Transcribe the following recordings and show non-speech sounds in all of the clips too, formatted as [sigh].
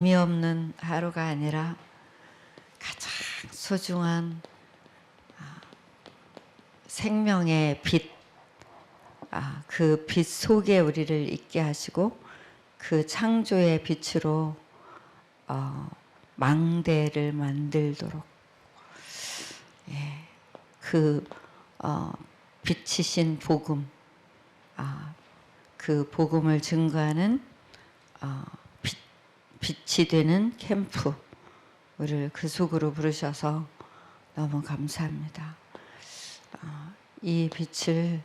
의미 없는 하루가 아니라 가장 소중한 아, 생명의 빛, 아, 그빛 속에 우리를 있게 하시고 그 창조의 빛으로 어, 망대를 만들도록 예, 그 어, 빛이신 복음, 아, 그 복음을 증거하는 어, 빛, 빛이 되는 캠프 우리를 그 속으로 부르셔서 너무 감사합니다. 어, 이 빛을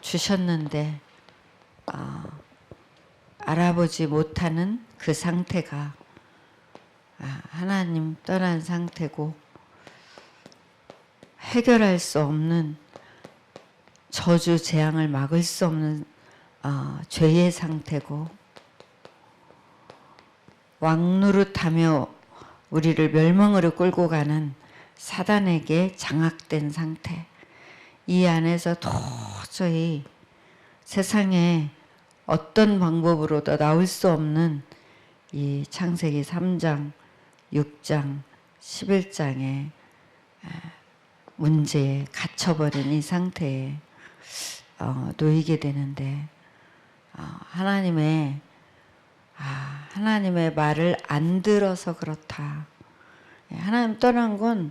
주셨는데 어, 알아보지 못하는 그 상태가 아, 하나님 떠난 상태고 해결할 수 없는 저주 재앙을 막을 수 없는 어, 죄의 상태고 왕노릇하며 우리를 멸망으로 끌고 가는 사단에게 장악된 상태. 이 안에서 도저히 세상에 어떤 방법으로도 나올 수 없는 이 창세기 3장, 6장, 11장의 문제에 갇혀버린 이 상태에 어, 놓이게 되는데 어, 하나님의 아, 하나님의 말을 안 들어서 그렇다. 예, 하나님 떠난 건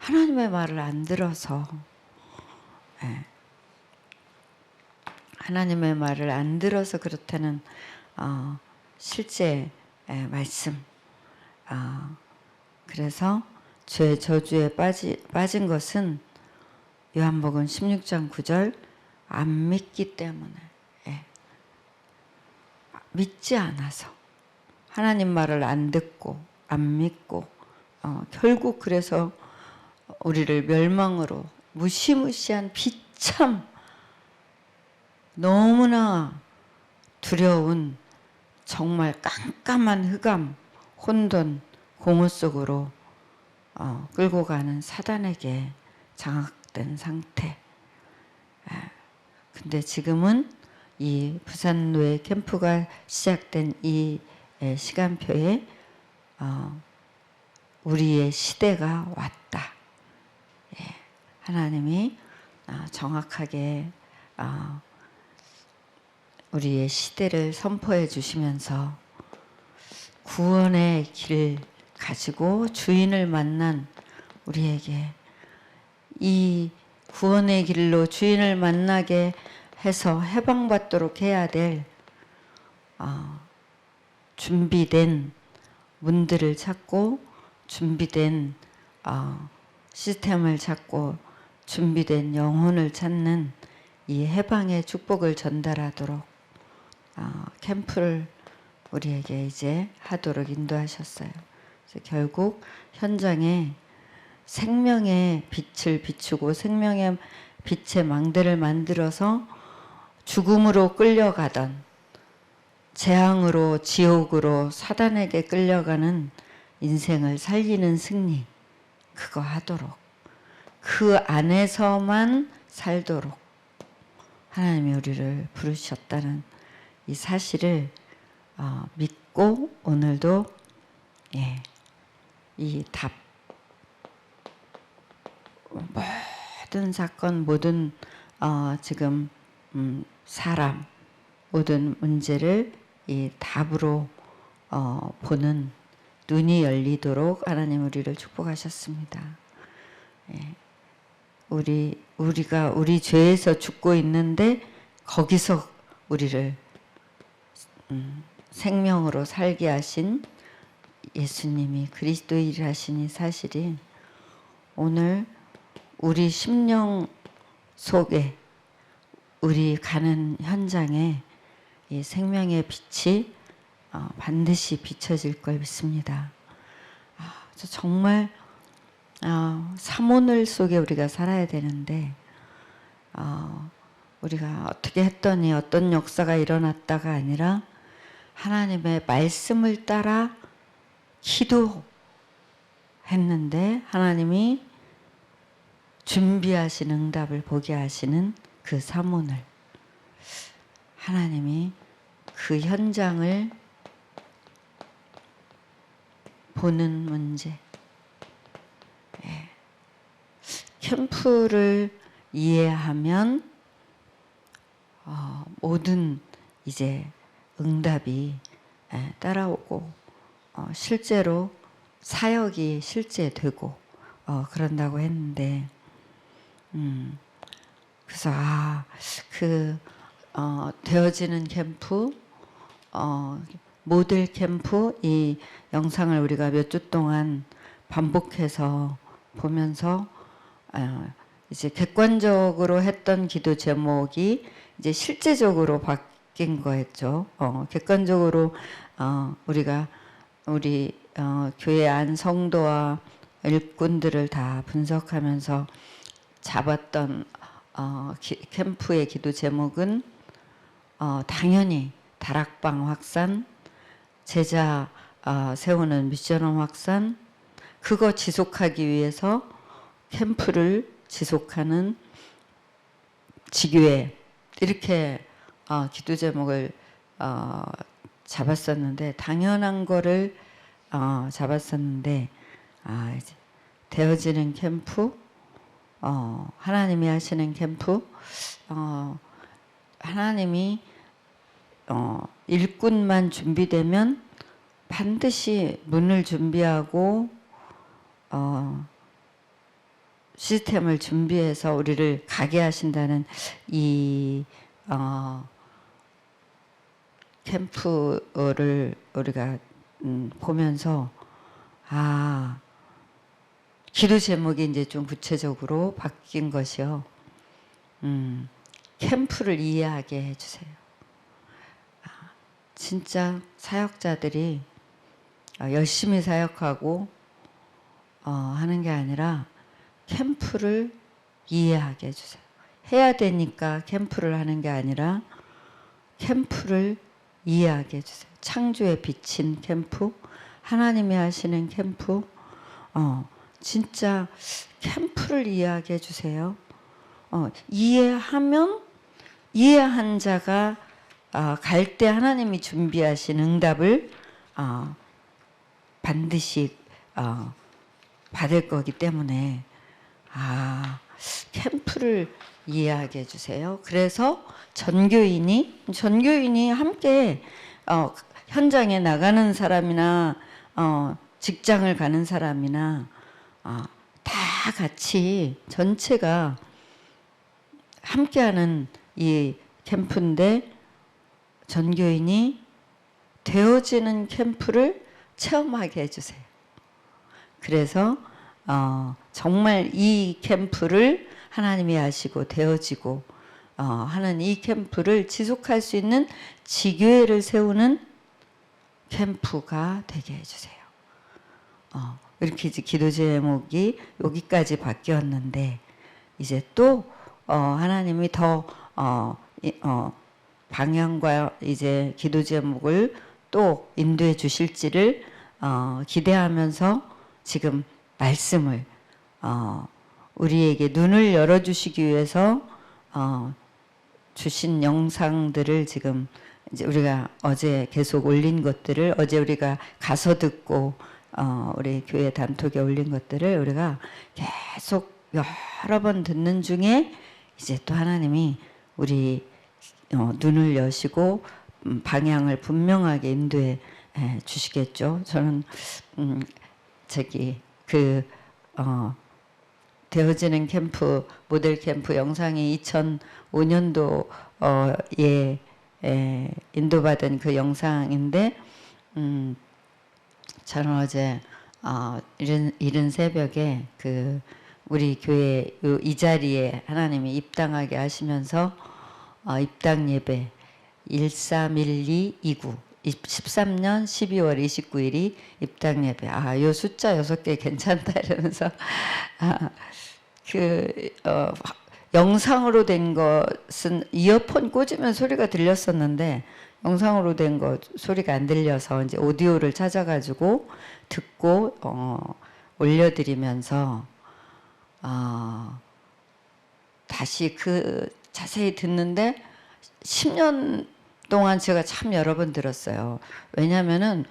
하나님의 말을 안 들어서 예. 하나님의 말을 안 들어서 그렇다는 어, 실제 예, 말씀. 어, 그래서 죄 저주에 빠지, 빠진 것은 요한복음 16장 9절 안 믿기 때문에 예. 믿지 않아서 하나님 말을 안 듣고 안 믿고 어, 결국 그래서 우리를 멸망으로 무시무시한 비참 너무나 두려운 정말 깜깜한 흑암 혼돈 공허 속으로 어, 끌고 가는 사단에게 장악된 상태. 아, 근데 지금은 이 부산 노예 캠프가 시작된 이 에, 시간표에 어, 우리의 시대가 왔다. 예, 하나님이 어, 정확하게 어, 우리의 시대를 선포해 주시면서 구원의 길을 가지고 주인을 만난 우리에게 이 구원의 길로 주인을 만나게 해서 해방받도록 해야 될 어, 준비된 문들을 찾고 준비된 어, 시스템을 찾고 준비된 영혼을 찾는 이 해방의 축복을 전달하도록 어, 캠프를 우리에게 이제 하도록 인도하셨어요. 결국 현장에 생명의 빛을 비추고 생명의 빛의 망대를 만들어서 죽음으로 끌려가던 재앙으로 지옥으로 사단에게 끌려가는 인생을 살리는 승리 그거 하도록 그 안에서만 살도록 하나님이 우리를 부르셨다는 이 사실을 어, 믿고 오늘도 예, 이답 모든 사건 모든 어, 지금 음, 사람 모든 문제를 이 답으로 어, 보는 눈이 열리도록 하나님 우리를 축복하셨습니다. 예. 우리 우리가 우리 죄에서 죽고 있는데 거기서 우리를 음, 생명으로 살게 하신 예수님이 그리스도이라신 이 사실이 오늘 우리 심령 속에 우리 가는 현장에 이 생명의 빛이 어, 반드시 비춰질 걸 믿습니다. 아, 정말 어, 사모늘 속에 우리가 살아야 되는데 어, 우리가 어떻게 했더니 어떤 역사가 일어났다가 아니라 하나님의 말씀을 따라 기도했는데 하나님이 준비하신 응답을 보게 하시는 그 사문을 하나님이 그 현장을 보는 문제. 예. 캠프를 이해하면 어, 모든 이제 응답이 예, 따라오고 어, 실제로 사역이 실제 되고 어, 그런다고 했는데 음, 그래서 아 그 어, 되어지는 캠프 어, 모델 캠프 이 영상을 우리가 몇 주 동안 반복해서 보면서 어, 이제 객관적으로 했던 기도 제목이 이제 실제적으로 바뀐 거였죠. 어, 객관적으로 어, 우리가 우리 어, 교회 안 성도와 일꾼들을 다 분석하면서 잡았던 어, 기, 캠프의 기도 제목은 어, 당연히 다락방 확산, 제자 어, 세우는 미션홈 확산, 그거 지속하기 위해서 캠프를 지속하는 지교회. 이렇게 어, 기도 제목을 어, 잡았었는데 당연한 거를 어, 잡았었는데 아, 이제 되어지는 캠프, 어, 하나님이 하시는 캠프, 어, 하나님이 어, 일꾼만 준비되면 반드시 문을 준비하고 어, 시스템을 준비해서 우리를 가게 하신다는 이 어, 캠프를 우리가 음, 보면서 아 기도 제목이 이제 좀 구체적으로 바뀐 것이요. 음, 캠프를 이해하게 해주세요. 아, 진짜 사역자들이 어, 열심히 사역하고 어, 하는 게 아니라 캠프를 이해하게 해주세요. 해야 되니까 캠프를 하는 게 아니라 캠프를 이해하게 해주세요. 창조에 비친 캠프, 하나님이 하시는 캠프, 어, 진짜 캠프를 이해하게 해주세요. 어, 이해하면 이해한 자가 어, 갈때 하나님이 준비하신 응답을 어, 반드시 어, 받을 거기 때문에 아 캠프를 이해하게 해주세요. 그래서 전교인이 전교인이 함께 어, 현장에 나가는 사람이나 어, 직장을 가는 사람이나 어, 다 같이 전체가 함께하는 이 캠프인데 전교인이 되어지는 캠프를 체험하게 해주세요. 그래서 어, 정말 이 캠프를 하나님이 하시고 되어지고 어, 하는 이 캠프를 지속할 수 있는 지교회를 세우는 캠프가 되게 해주세요. 어, 이렇게 이제 기도 제목이 여기까지 바뀌었는데 이제 또 어, 하나님이 더 어, 이, 어, 방향과 이제 기도 제목을 또 인도해 주실지를 어, 기대하면서 지금 말씀을 어, 우리에게 눈을 열어 주시기 위해서 어, 주신 영상들을 지금 이제 우리가 어제 계속 올린 것들을 어제 우리가 가서 듣고 어, 우리 교회 단톡에 올린 것들을 우리가 계속 여러 번 듣는 중에 이제 또 하나님이 우리 어, 눈을 여시고 음, 방향을 분명하게 인도해 에, 주시겠죠. 저는 음, 저기 그 어, 되어지는 캠프 모델 캠프 영상이 2005년도에 에, 인도받은 그 영상인데 음, 저는 어제 어, 이른, 이른 새벽에 그 우리 교회 요- 이 자리에 하나님이 입당하게 하시면서 어, 입당 예배 131229 13년 12월 29일이 입당 예배. 아, 요 숫자 여섯 개 괜찮다 [laughs] 이러면서 아, 그 어, 영상으로 된 것은 이어폰 꽂으면 소리가 들렸었는데 영상으로 된 거 소리가 안 들려서 이제 오디오를 찾아가지고 듣고 어, 올려드리면서 어, 다시 그 자세히 듣는데 10년 동안 제가 참 여러 번 들었어요. 왜냐면은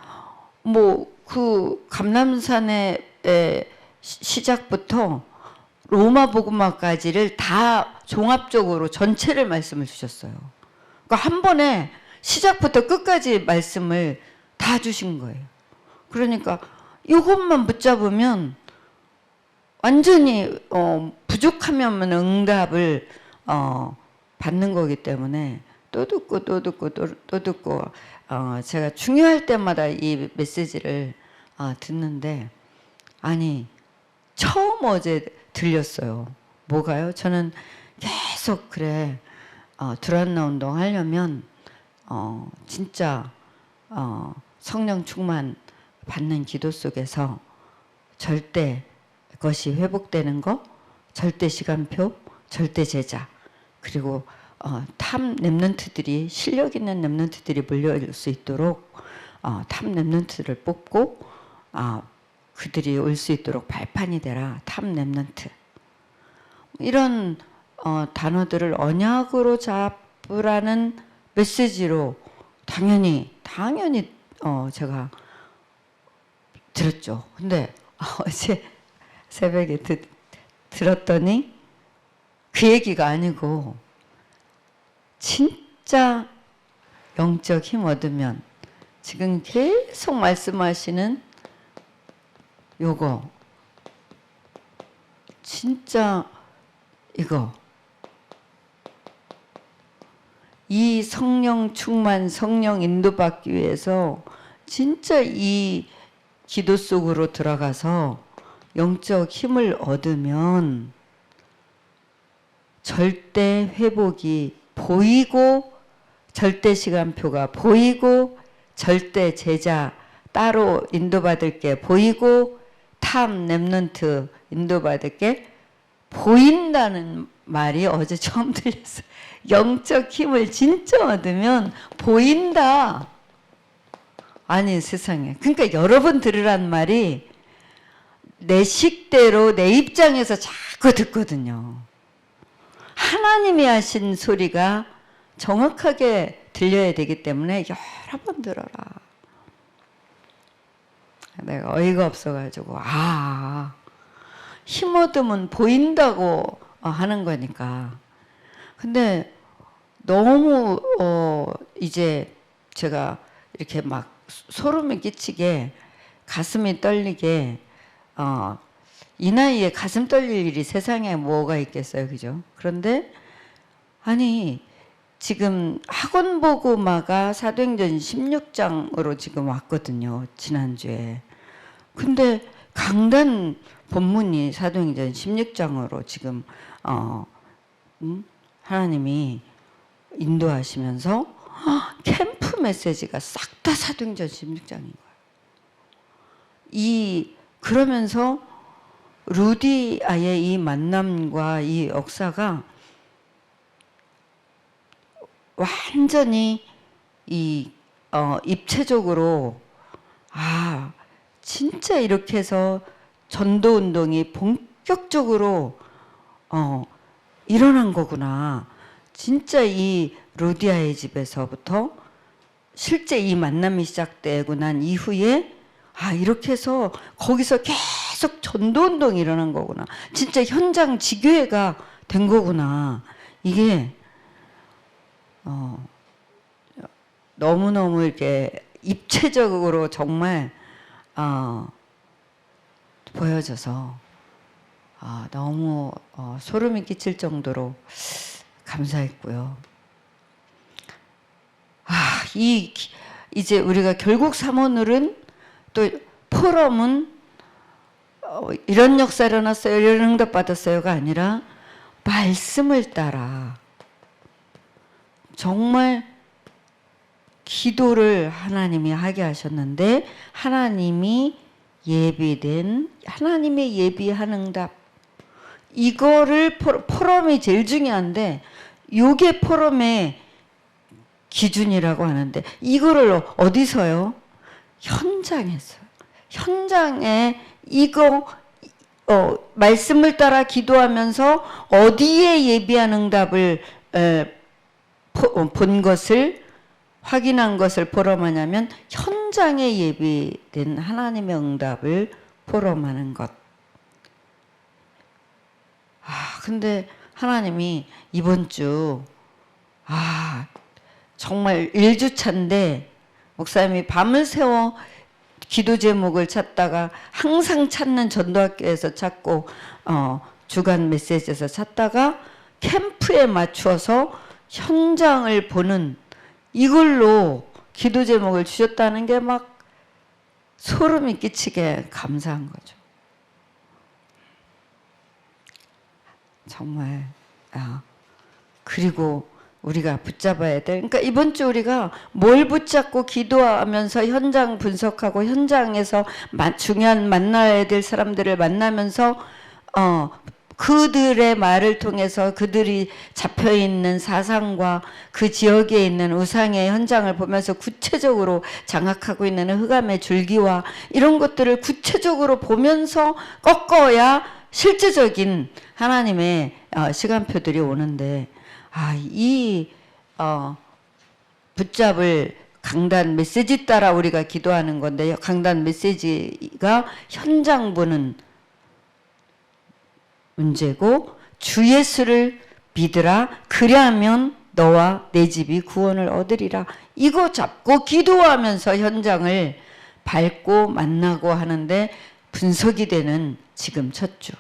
뭐 그 감남산의 시작부터 로마 복음화까지를 다 종합적으로 전체를 말씀을 주셨어요. 그러니까 한 번에 시작부터 끝까지 말씀을 다 주신 거예요. 그러니까 이것만 붙잡으면 완전히 어, 부족하면 응답을 어, 받는 거기 때문에 또 듣고 또 듣고 또, 또 듣고 어, 제가 중요할 때마다 이 메시지를 어, 듣는데 아니 처음 어제 들렸어요. 뭐가요? 저는 계속 그래 어, 두란나 운동 하려면 어, 진짜 어, 성령 충만 받는 기도 속에서 절대 것이 회복되는 거, 절대 시간표, 절대 제자, 그리고 어, 탑 랩런트들이 실력 있는 랩런트들이 몰려올 수 있도록 어, 탑 랩런트를 뽑고 어, 그들이 올 수 있도록 발판이 되라 탑 랩런트. 이런 어, 단어들을 언약으로 잡으라는 메시지로 당연히 당연히 어, 제가 들었죠. 근데 [laughs] 어제 새벽에 듣, 들었더니 그 얘기가 아니고 진짜 영적 힘 얻으면 지금 계속 말씀하시는 요거 진짜 이거 이 성령 충만 성령 인도받기 위해서 진짜 이 기도 속으로 들어가서 영적 힘을 얻으면 절대 회복이 보이고 절대 시간표가 보이고 절대 제자 따로 인도받을 게 보이고 탑 랩런트 인도받을 게 보인다는 말이 어제 처음 들렸어요. 영적 힘을 진짜 얻으면 보인다. 아니 세상에. 그러니까 여러분 들으란 말이 내 식대로 내 입장에서 자꾸 듣거든요. 하나님이 하신 소리가 정확하게 들려야 되기 때문에 여러 번 들어라. 내가 어이가 없어가지고 아 힘 얻으면 보인다고 어, 하는 거니까. 근데 너무 어 이제 제가 이렇게 막 소름이 끼치게 가슴이 떨리게 어 이 나이에 가슴 떨릴 일이 세상에 뭐가 있겠어요, 그죠? 그런데 아니 지금 학원 보고마가 사도행전 16장으로 지금 왔거든요, 지난주에. 근데 강단 본문이 사도행전 16장으로 지금 어 음? 하나님이 인도하시면서 헉, 캠프 메시지가 싹 다 사도행전 16장인 거예요. 이 그러면서 루디아의 이 만남과 이 역사가 완전히 이 어, 입체적으로 아 진짜 이렇게 해서 전도 운동이 본격적으로 어, 일어난 거구나. 진짜 이 루디아의 집에서부터 실제 이 만남이 시작되고 난 이후에 아 이렇게 해서 거기서 계속 전도 운동이 일어난 거구나. 진짜 현장 지교회가 된 거구나. 이게 어, 너무 너무 이렇게 입체적으로 정말 어, 보여져서 아, 너무 어, 소름이 끼칠 정도로 감사했고요. 아, 이 기- 이제 우리가 결국 삼원을은 또 포럼은 어, 이런 역사 일어났어요, 이런 응답 받았어요가 아니라 말씀을 따라 정말 기도를 하나님이 하게 하셨는데 하나님이 예비된 하나님의 예비한 응답 이거를 포- 포럼이 제일 중요한데 요게 포럼의 기준이라고 하는데 이거를 어디서요? 현장에서 현장에 이거 어, 말씀을 따라 기도하면서 어디에 예비한 응답을 에, 포- 어, 본 것을 확인한 것을 현 현장에 예비된 하나님의 응답을 포럼하는 것. 아, 근데 하나님이 이번 주, 아, 정말 일주차인데, 목사님이 밤을 새워 기도 제목을 찾다가 항상 찾는 전도학교에서 찾고, 어, 주간 메시지에서 찾다가 캠프에 맞추어서 현장을 보는 이걸로 기도 제목을 주셨다는 게 막 소름이 끼치게 감사한 거죠. 정말 아 그리고 우리가 붙잡아야 될 그러니까 이번 주 우리가 뭘 붙잡고 기도하면서 현장 분석하고 현장에서 마- 중요한 만나야 될 사람들을 만나면서 어 그들의 말을 통해서 그들이 잡혀 있는 사상과 그 지역에 있는 우상의 현장을 보면서 구체적으로 장악하고 있는 흑암의 줄기와 이런 것들을 구체적으로 보면서 꺾어야 실제적인 하나님의 어, 시간표들이 오는데 아 이 어, 붙잡을 강단 메시지 따라 우리가 기도하는 건데 강단 메시지가 현장 보는 문제고 주 예수를 믿으라. 그리하면 너와 내 집이 구원을 얻으리라. 이거 잡고 기도하면서 현장을 밟고 만나고 하는데 분석이 되는 지금 첫 주.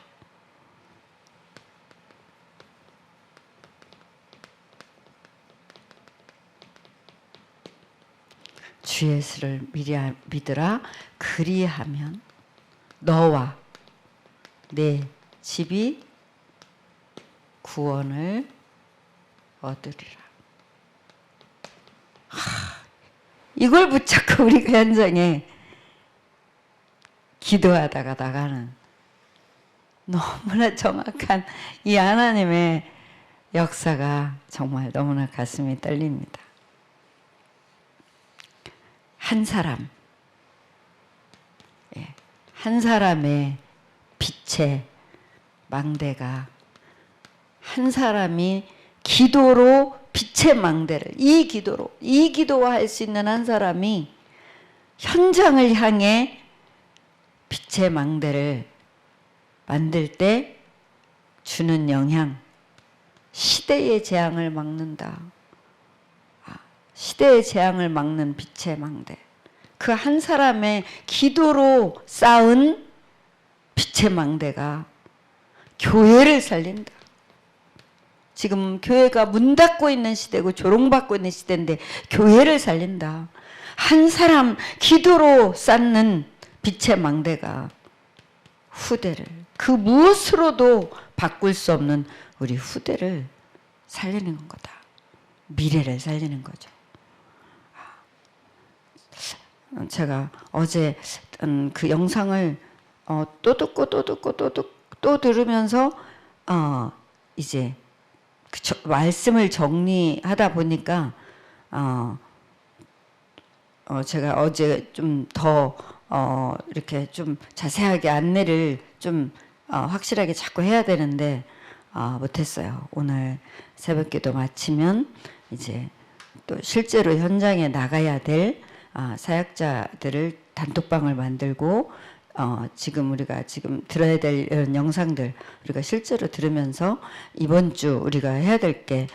주 예수를 믿으라. 그리하면 너와 내 집이 구원을 얻으리라. 하, 이걸 붙잡고 우리가 현장에 기도하다가 나가는 너무나 정확한 이 하나님의 역사가 정말 너무나 가슴이 떨립니다. 한 사람, 예, 한 사람의 빛의 망대가 한 사람이 기도로 빛의 망대를 이 기도로 이 기도와 할 수 있는 한 사람이 현장을 향해 빛의 망대를 만들 때 주는 영향 시대의 재앙을 막는다. 아, 시대의 재앙을 막는 빛의 망대. 그 한 사람의 기도로 쌓은 빛의 망대가 교회를 살린다. 지금 교회가 문 닫고 있는 시대고 조롱받고 있는 시대인데 교회를 살린다. 한 사람 기도로 쌓는 빛의 망대가 후대를 그 무엇으로도 바꿀 수 없는 우리 후대를 살리는 거다. 미래를 살리는 거죠. 아, 제가 어제 음, 그 영상을 어, 또 듣고 또 듣고 또 듣고 또 들으면서 어, 이제 그 저- 말씀을 정리하다 보니까 어, 어, 제가 어제 좀더 어, 이렇게 좀 자세하게 안내를 좀 어, 확실하게 자꾸 해야 되는데 어, 못했어요. 오늘 새벽기도 마치면 이제 또 실제로 현장에 나가야 될 아, 사역자들을 단톡방을 만들고 어, 지금 우리가 지금 들어야 될 이런 영상들 우리가 실제로 들으면서 이번 주 우리가 해야 될 게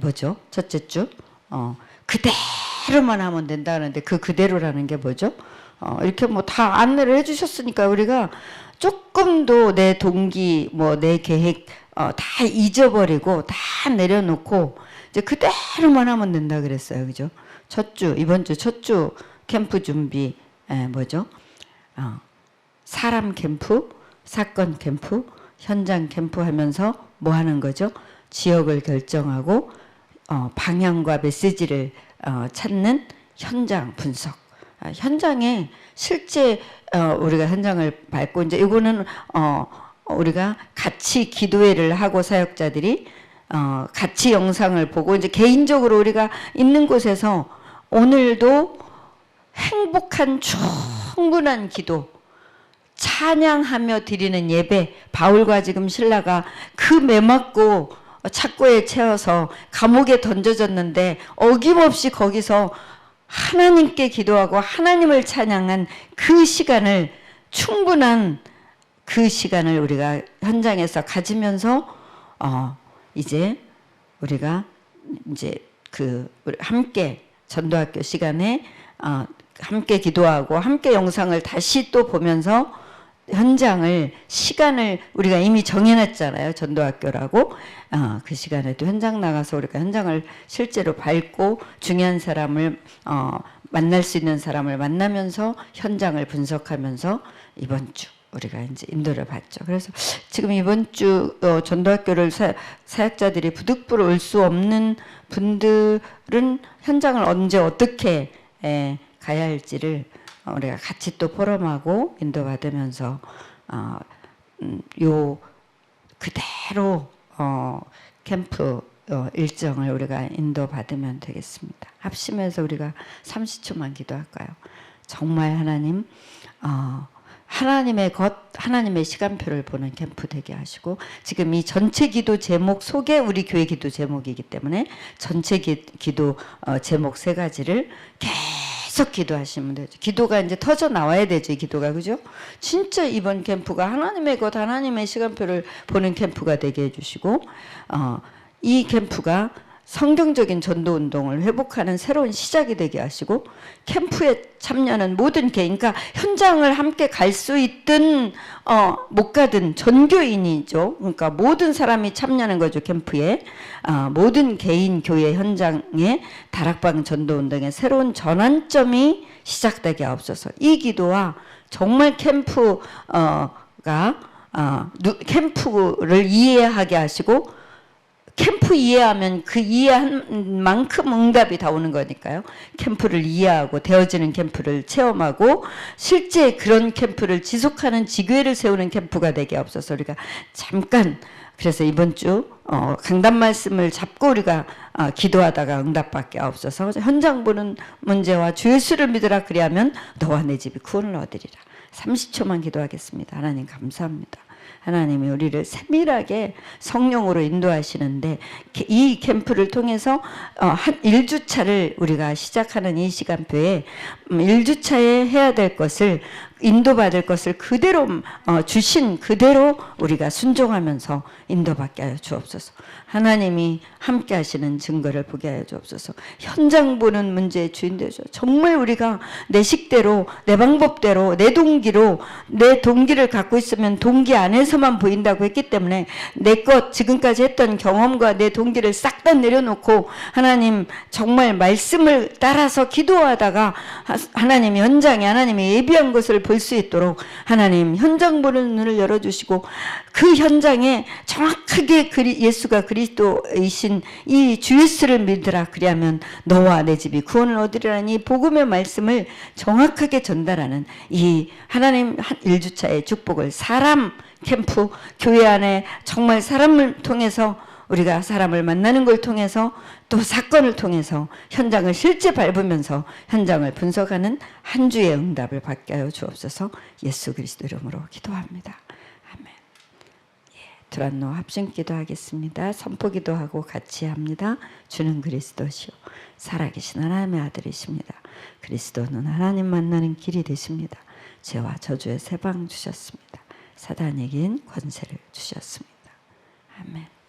뭐죠? 첫째 주 어, 그대로만 하면 된다는데 그 그대로라는 게 뭐죠? 어, 이렇게 뭐 다 안내를 해주셨으니까 우리가 조금도 내 동기 뭐 내 계획 어, 다 잊어버리고 다 내려놓고 이제 그대로만 하면 된다 그랬어요, 그죠? 첫 주 이번 주 첫 주 캠프 준비 에, 뭐죠? 어, 사람 캠프, 사건 캠프, 현장 캠프 하면서 뭐 하는 거죠? 지역을 결정하고 어, 방향과 메시지를 어, 찾는 현장 분석. 아, 현장에 실제 어, 우리가 현장을 밟고 이제 이거는 어, 우리가 같이 기도회를 하고 사역자들이 어, 같이 영상을 보고 이제 개인적으로 우리가 있는 곳에서 오늘도 행복한 충분한 기도 찬양하며 드리는 예배 바울과 지금 신라가 그 매맞고 착고에 채워서 감옥에 던져졌는데 어김없이 거기서 하나님께 기도하고 하나님을 찬양한 그 시간을 충분한 그 시간을 우리가 현장에서 가지면서 어 이제 우리가 이제 그 함께 전도학교 시간에 어 함께 기도하고 함께 영상을 다시 또 보면서 현장을 시간을 우리가 이미 정해놨잖아요 전도학교라고 어, 그 시간에도 현장 나가서 우리가 현장을 실제로 밟고 중요한 사람을 어, 만날 수 있는 사람을 만나면서 현장을 분석하면서 이번 주 우리가 이제 인도를 받죠. 그래서 지금 이번 주 어, 전도학교를 사, 사역자들이 부득불 올수 없는 분들은 현장을 언제 어떻게 에, 가야 할지를 어, 우리가 같이 또 포럼하고 인도받으면서 어, 음, 요 그대로 어, 캠프 어, 일정을 우리가 인도받으면 되겠습니다. 합심해서 우리가 30초만 기도할까요? 정말 하나님 어, 하나님의 것, 하나님의 시간표를 보는 캠프 되게 하시고 지금 이 전체 기도 제목 속에 우리 교회 기도 제목이기 때문에 전체 기, 도 어, 제목 세 가지를 계속 기도하시면 되죠. 기도가 이제 터져 나와야 되죠. 이 기도가 그죠? 진짜 이번 캠프가 하나님의 것, 하나님의 시간표를 보는 캠프가 되게 해주시고 어, 이 캠프가 성경적인 전도 운동을 회복하는 새로운 시작이 되게 하시고 캠프에 참여하는 모든 개인, 그러니까 현장을 함께 갈 수 있든 어, 못 가든 전교인이죠. 그러니까 모든 사람이 참여하는 거죠 캠프에 어, 모든 개인 교회 현장에 다락방 전도 운동의 새로운 전환점이 시작되게 없어서 이 기도와 정말 캠프가 어, 캠프를 이해하게 하시고 캠프 이해하면 그 이해한 만큼 응답이 다 오는 거니까요. 캠프를 이해하고 되어지는 캠프를 체험하고 실제 그런 캠프를 지속하는 지교회를 세우는 캠프가 되게 없어서 우리가 잠깐 그래서 이번 주 어, 강단 말씀을 잡고 우리가 어, 기도하다가 응답밖에 없어서 현장 보는 문제와 주 예수를 믿으라 그리하면 너와 내 집이 구원을 얻으리라. 30초만 기도하겠습니다. 하나님 감사합니다. 하나님이 우리를 세밀하게 성령으로 인도하시는데 이 캠프를 통해서 어, 한 1주차를 우리가 시작하는 이 시간표에 1주차에 음, 해야 될 것을 인도받을 것을 그대로 어, 주신 그대로 우리가 순종하면서 인도받게 하여 주옵소서. 하나님이 함께 하시는 증거를 보게 하여 주옵소서. 현장 보는 문제의 주인 되죠. 정말 우리가 내 식대로 내 방법대로 내 동기로 내 동기를 갖고 있으면 동기 안에서만 보인다고 했기 때문에 내 것 지금까지 했던 경험과 내 동기를 싹 다 내려놓고 하나님 정말 말씀을 따라서 기도하다가 하나님 현장에 하나님이 예비한 것을 볼 수 있도록 하나님 현장 보는 눈을 열어주시고 그 현장에 정확하게 예수가 그리스도이신 이 주 예수를 믿으라. 그리하면 너와 내 집이 구원을 얻으리라니 복음의 말씀을 정확하게 전달하는 이 하나님 일주차의 축복을 사람 캠프 교회 안에 정말 사람을 통해서 우리가 사람을 만나는 걸 통해서 또 사건을 통해서 현장을 실제 밟으면서 현장을 분석하는 한 주의 응답을 받게 하여 주옵소서 예수 그리스도 이름으로 기도합니다. 아멘. 예, 두란노 합심 기도하겠습니다. 선포 기도하고 같이 합니다. 주는 그리스도시요 살아계신 하나님의 아들이십니다. 그리스도는 하나님 만나는 길이 되십니다. 죄와 저주의 세방 주셨습니다. 사단에겐 권세를 주셨습니다. 아멘.